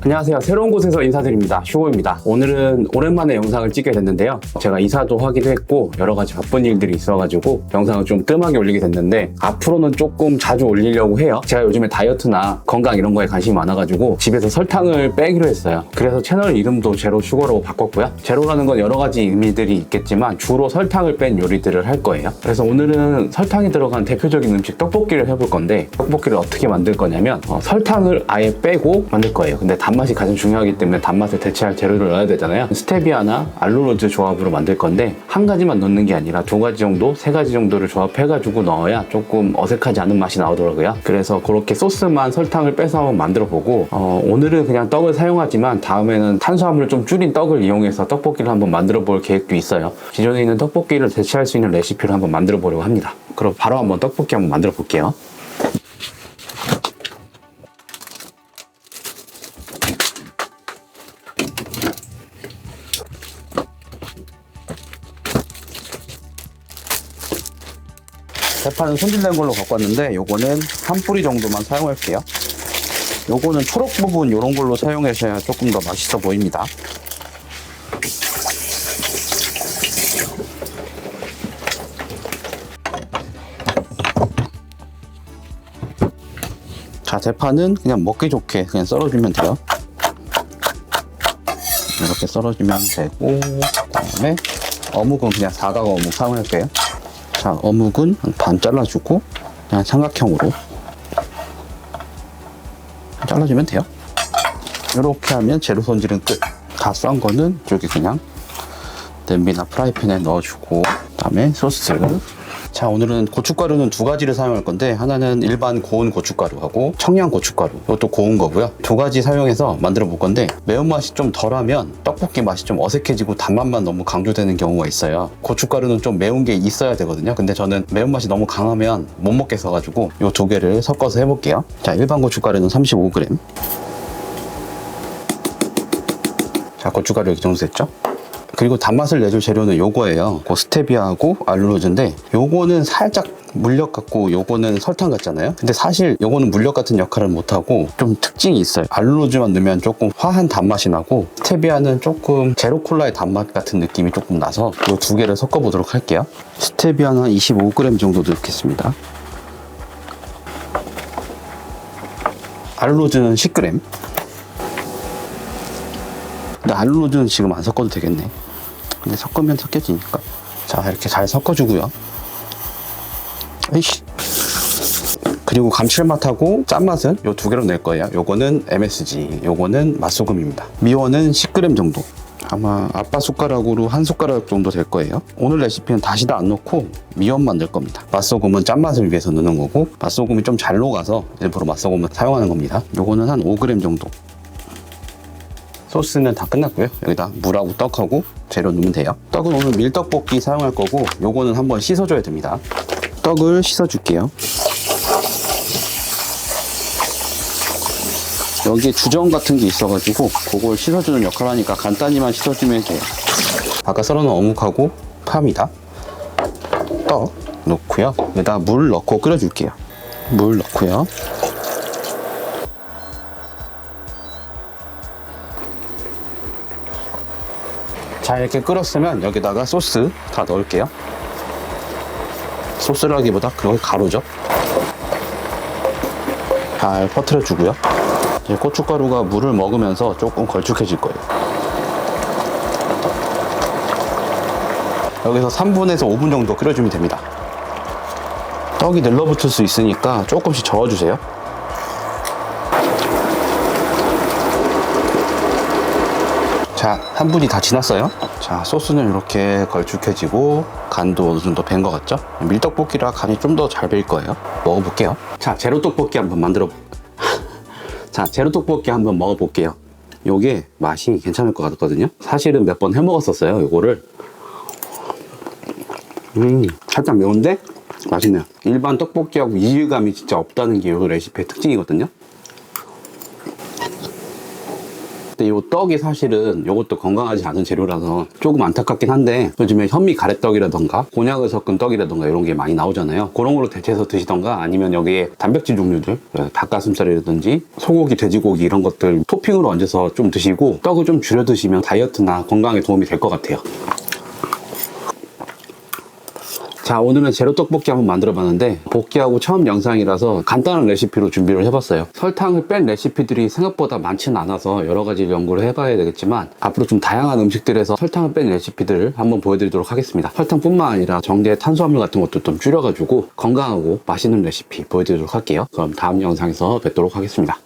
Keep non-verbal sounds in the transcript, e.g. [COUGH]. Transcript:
안녕하세요. 새로운 곳에서 인사드립니다. 휴고입니다. 오늘은 오랜만에 영상을 찍게 됐는데요. 제가 이사도 하기도 했고 여러 가지 바쁜 일들이 있어가지고 영상을 좀 뜸하게 올리게 됐는데 앞으로는 조금 자주 올리려고 해요. 제가 요즘에 다이어트나 건강 이런 거에 관심이 많아가지고 집에서 설탕을 빼기로 했어요. 그래서 채널 이름도 제로 슈거로 바꿨고요. 제로라는 건 여러 가지 의미들이 있겠지만 주로 설탕을 뺀 요리들을 할 거예요. 그래서 오늘은 설탕이 들어간 대표적인 음식 떡볶이를 해볼 건데 떡볶이를 어떻게 만들 거냐면 어, 설탕을 아예 빼고 만들 거예요. 근데 단맛이 가장 중요하기 때문에 단맛을 대체할 재료를 넣어야 되잖아요. 스테비아나 알룰로즈 조합으로 만들 건데 한 가지만 넣는 게 아니라 두 가지 정도, 세 가지 정도를 조합해가지고 넣어야 조금 어색하지 않은 맛이 나오더라고요. 그래서 그렇게 소스만 설탕을 빼서 한번 만들어 보고 어, 오늘은 그냥 떡을 사용하지만 다음에는 탄수화물을 좀 줄인 떡을 이용해서 떡볶이를 한번 만들어 볼 계획도 있어요. 기존에 있는 떡볶이를 대체할 수 있는 레시피를 한번 만들어 보려고 합니다. 그럼 바로 한번 떡볶이 한번 만들어 볼게요. 대파는 손질된 걸로 갖고 왔는데 요거는 한 뿌리 정도만 사용할게요. 요거는 초록 부분 요런 걸로 사용하셔야 조금 더 맛있어 보입니다. 자, 대파는 그냥 먹기 좋게 그냥 썰어주면 돼요. 이렇게 썰어주면 되고, 그 다음에 어묵은 그냥 사각 어묵 사용할게요. 자, 어묵은 반 잘라주고 그냥 삼각형으로 잘라주면 돼요. 이렇게 하면 재료 손질은 끝. 다 썬 거는 저기 그냥 냄비나 프라이팬에 넣어주고 그다음에 소스. 자 오늘은 고춧가루는 두 가지를 사용할 건데 하나는 일반 고운 고춧가루하고 청양 고춧가루. 이것도 고운 거고요. 두 가지 사용해서 만들어 볼 건데 매운맛이 좀 덜하면 떡볶이 맛이 좀 어색해지고 단맛만 너무 강조되는 경우가 있어요. 고춧가루는 좀 매운 게 있어야 되거든요. 근데 저는 매운맛이 너무 강하면 못 먹겠어 가지고 이 두 개를 섞어서 해볼게요. 자 일반 고춧가루는 35g 자 고춧가루 이렇게 정도 됐죠 그리고 단맛을 내줄 재료는 요거예요. 그 스테비아하고 알룰로즈인데 요거는 살짝 물엿 같고 요거는 설탕 같잖아요. 근데 사실 요거는 물엿 같은 역할을 못 하고 좀 특징이 있어요. 알룰로즈만 넣으면 조금 화한 단맛이 나고 스테비아는 조금 제로 콜라의 단맛 같은 느낌이 조금 나서 요두 개를 섞어 보도록 할게요. 스테비아는 한 25g 정도 넣겠습니다. 알룰로즈는 10g. 근데 알룰로즈는 지금 안 섞어도 되겠네. 근데 섞으면 섞여지니까. 자, 이렇게 잘 섞어주고요. 에이씨. 그리고 감칠맛하고 짠맛은 요두 개로 낼 거예요. 요거는 MSG, 요거는 맛소금입니다. 미원은 10g 정도. 아마 아빠 숟가락으로 한 숟가락 정도 될 거예요. 오늘 레시피는 다시다 안 넣고 미원만 넣을 겁니다. 맛소금은 짠맛을 위해서 넣는 거고 맛소금이 좀 잘 녹아서 일부러 맛소금을 사용하는 겁니다. 요거는 한 5g 정도. 소스는 다 끝났고요. 여기다 물하고 떡하고 재료 넣으면 돼요. 떡은 오늘 밀떡볶이 사용할 거고 요거는 한번 씻어줘야 됩니다. 떡을 씻어줄게요. 여기에 주전 같은 게 있어가지고 그걸 씻어주는 역할을 하니까 간단히만 씻어주면 돼요. 아까 썰어놓은 어묵하고 파입니다. 떡 넣고요. 여기다 물 넣고 끓여줄게요. 물 넣고요. 자 이렇게 끓었으면 여기다가 소스 다 넣을게요. 소스라기보다 그걸 가루죠. 잘 퍼트려 주고요. 이제 고춧가루가 물을 먹으면서 조금 걸쭉해질 거예요. 여기서 3분에서 5분 정도 끓여주면 됩니다. 떡이 늘러붙을 수 있으니까 조금씩 저어주세요 자, 한 분이 다 지났어요. 자, 소스는 이렇게 걸쭉해지고 간도 어느 정도 밴 것 같죠? 밀떡볶이라 간이 좀 더 잘 배일 거예요. 먹어볼게요. 자, 제로 떡볶이 한번 만들어. [LAUGHS] 자, 제로 떡볶이 한번 먹어볼게요. 요게 맛이 괜찮을 것 같거든요. 사실은 몇 번 해 먹었었어요. 요거를. 음, 살짝 매운데 맛있네요. 일반 떡볶이하고 이질감이 진짜 없다는 게 요 레시피의 특징이거든요. 근데 이 떡이 사실은 이것도 건강하지 않은 재료라서 조금 안타깝긴 한데 요즘에 현미 가래떡이라던가 곤약을 섞은 떡이라던가 이런 게 많이 나오잖아요. 그런 걸로 대체해서 드시던가 아니면 여기에 단백질 종류들 예, 닭가슴살이라든지 소고기, 돼지고기 이런 것들 토핑으로 얹어서 좀 드시고 떡을 좀 줄여 드시면 다이어트나 건강에 도움이 될 것 같아요. 자 오늘은 제로 떡볶이 한번 만들어 봤는데 볶기하고 처음 영상이라서 간단한 레시피로 준비를 해봤어요. 설탕을 뺀 레시피들이 생각보다 많지는 않아서 여러 가지 연구를 해봐야 되겠지만 앞으로 좀 다양한 음식들에서 설탕을 뺀 레시피들을 한번 보여드리도록 하겠습니다. 설탕뿐만 아니라 정제 탄수화물 같은 것도 좀 줄여가지고 건강하고 맛있는 레시피 보여드리도록 할게요. 그럼 다음 영상에서 뵙도록 하겠습니다